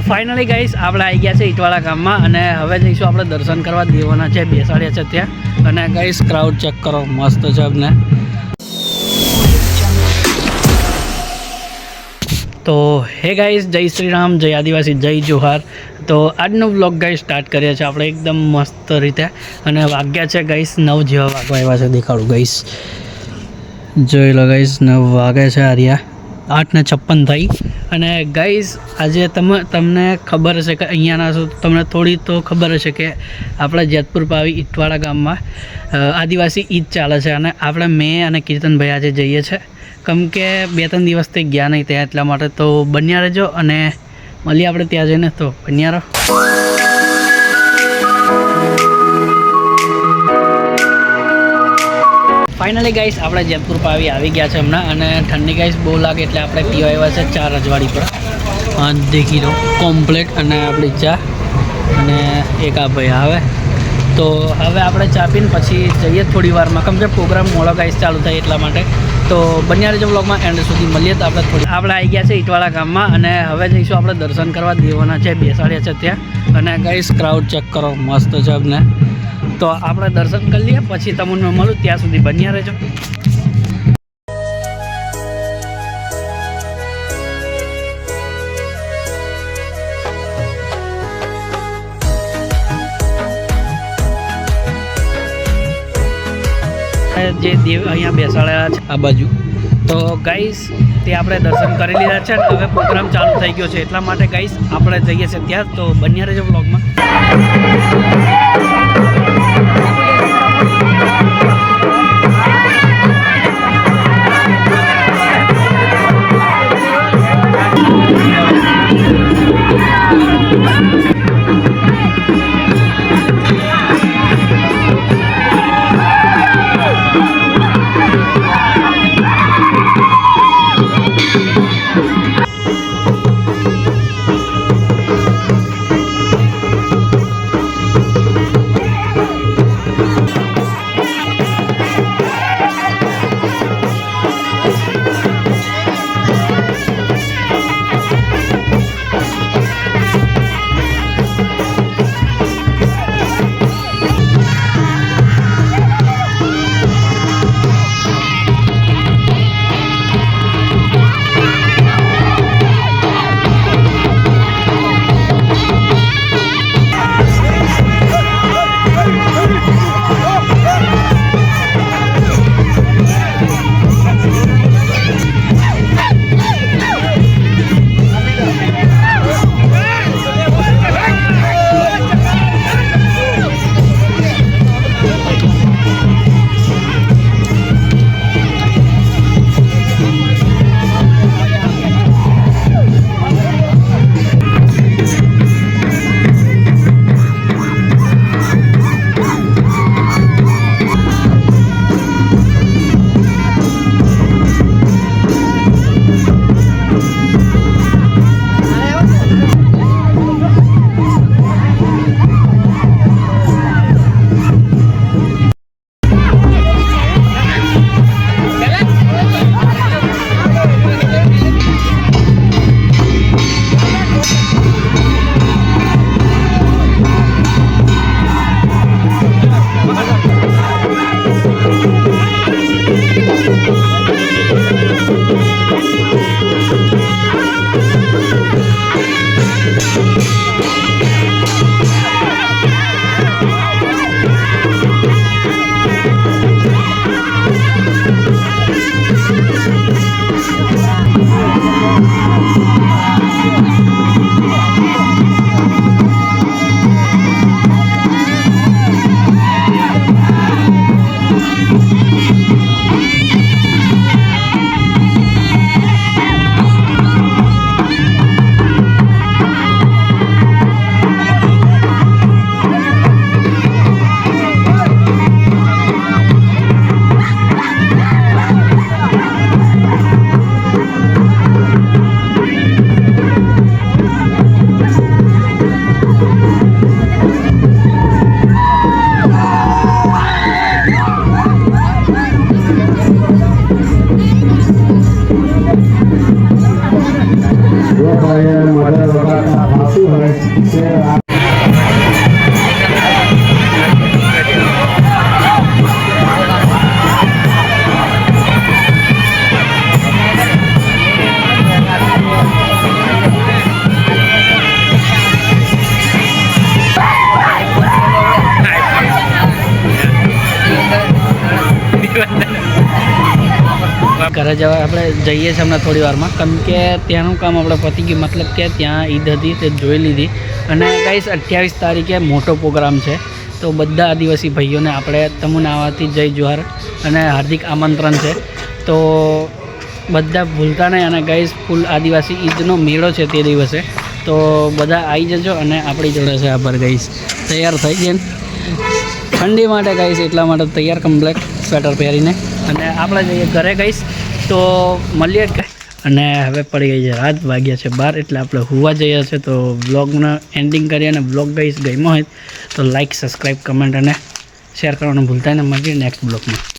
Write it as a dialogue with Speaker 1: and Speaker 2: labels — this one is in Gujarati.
Speaker 1: ફાઇનલી ગાઈસ આપણે આવી ગયા છે ઈટવાળા ગામમાં અને હવે જઈશું આપણે દર્શન કરવા. દેવાના છે, બેસાડ્યા છે ત્યાં. અને ગાઈસ ક્રાઉડ ચેક કરો. મસ્ત છે અમને. તો હે ગાઈસ જય શ્રી રામ જય આદિવાસી, જય જોહાર. તો, આજનો બ્લોગ ગાઈસ સ્ટાર્ટ કરીએ છીએ આપણે એકદમ મસ્ત રીતે. અને વાગ્યા છે ગાઈસ નવ જેવા વાગવા આવ્યા છે, દેખાડું ગાઈસ જોઈ લો ગાઈસ નવ વાગે છે, આર્યા. આઠ ને છપ્પન થઈ. અને ગાઈઝ આજે તમે, તમને ખબર હશે કે અહીંયાના છો તમને થોડી તો ખબર હશે કે આપણા જેતપુર પાવી ઇટવાડા ગામમાં આદિવાસી ઈદ ચાલે છે અને આપણે મેં અને કીર્તનભાઈ આજે જઈએ છીએ કેમ કે બે ત્રણ દિવસથી ગયા નહીં ત્યાં, એટલા માટે તો બન્યા રહેજો અને મળીએ આપણે ત્યાં જઈને તો, બન્યા રહો. ફાઇનલી ગાઈસ આપણે જેતપુર પાવી આવી ગયા છે હમણાં અને ઠંડી ગાઈસ બહુ લાગે એટલે આપણે પીવા આવ્યા છે ચાર રજવાડી પર. દેખી લો કોમ્પ્લેટ અને આપણી ચા અને એક આ ભાઈ આવે. તો હવે આપણે ચા પીને પછી જઈએ થોડી વારમાં. કેમ કે પ્રોગ્રામ મોડો ગાઈસ ચાલુ થાય એટલા માટે. તો બન્યા રહેજો બ્લોગમાં એન્ડ સુધી મળીએ તો આપણે થોડી આપણે આવી ગયા છે ઈટવાળા ગામમાં અને હવે જઈશું આપણે દર્શન કરવા. દેવાના છે, બેસાડ્યા છે ત્યાં. અને ગાઈસ ક્રાઉડ ચેક કરો. મસ્ત છે અમને તો આપણે દર્શન કરી લઈએ, પછી તમને મળું, ત્યાં સુધી બન્યા રહેજો. જે દેવ અહીંયા બેસાડેલા છે આ બાજુ. તો ગાઈસ તે આપણે દર્શન કરી લીધા છે હવે પ્રોગ્રામ ચાલુ થઈ ગયો છે. એટલા માટે ગાઈસ આપણે જઈએ છીએ ત્યાં. તો બન્યા રહેજો બ્લોગમાં Thank you.
Speaker 2: Yo soy el modelo de
Speaker 1: ઘરે જવા આપણે જઈએ છીએ હમણાં થોડી વારમાં. કેમ કે ત્યાંનું કામ આપણે પતી ગયું. મતલબ કે ત્યાં ઈદ હતી તે જોઈ લીધી. અને ગાઈસ અઠ્યાવીસ તારીખે મોટો પ્રોગ્રામ છે. તો બધા આદિવાસી ભાઈઓને આપણે તમને આવાથી જય જુહાર અને હાર્દિક આમંત્રણ છે. તો બધા ભૂલતા નહીં. અને ગાઈસ ફૂલ આદિવાસી ઈદનો મેળો છે તે દિવસે. તો બધા આવી જજો અને આપણી જોડે છે આભાર ગાઈસ તૈયાર થઈ જાય ઠંડી માટે ગાઈશ એટલા માટે તૈયાર કમ્પ્લેટ સ્વેટર પહેરીને. અને આપણે જઈએ ઘરે ગઈશ તો મળીએ. અને હવે પડી ગઈ છે રાત, વાગ્યા છે બાર, એટલે આપણે હોવા જઈએ છીએ, તો બ્લોગનો એન્ડિંગ કરીએ અને બ્લોગ ગઈશ ગમ્યો હોય તો લાઈક સબસ્ક્રાઈબ કમેન્ટ અને શેર કરવાનું ભૂલતા ને મળીએ નેક્સ્ટ બ્લોગમાં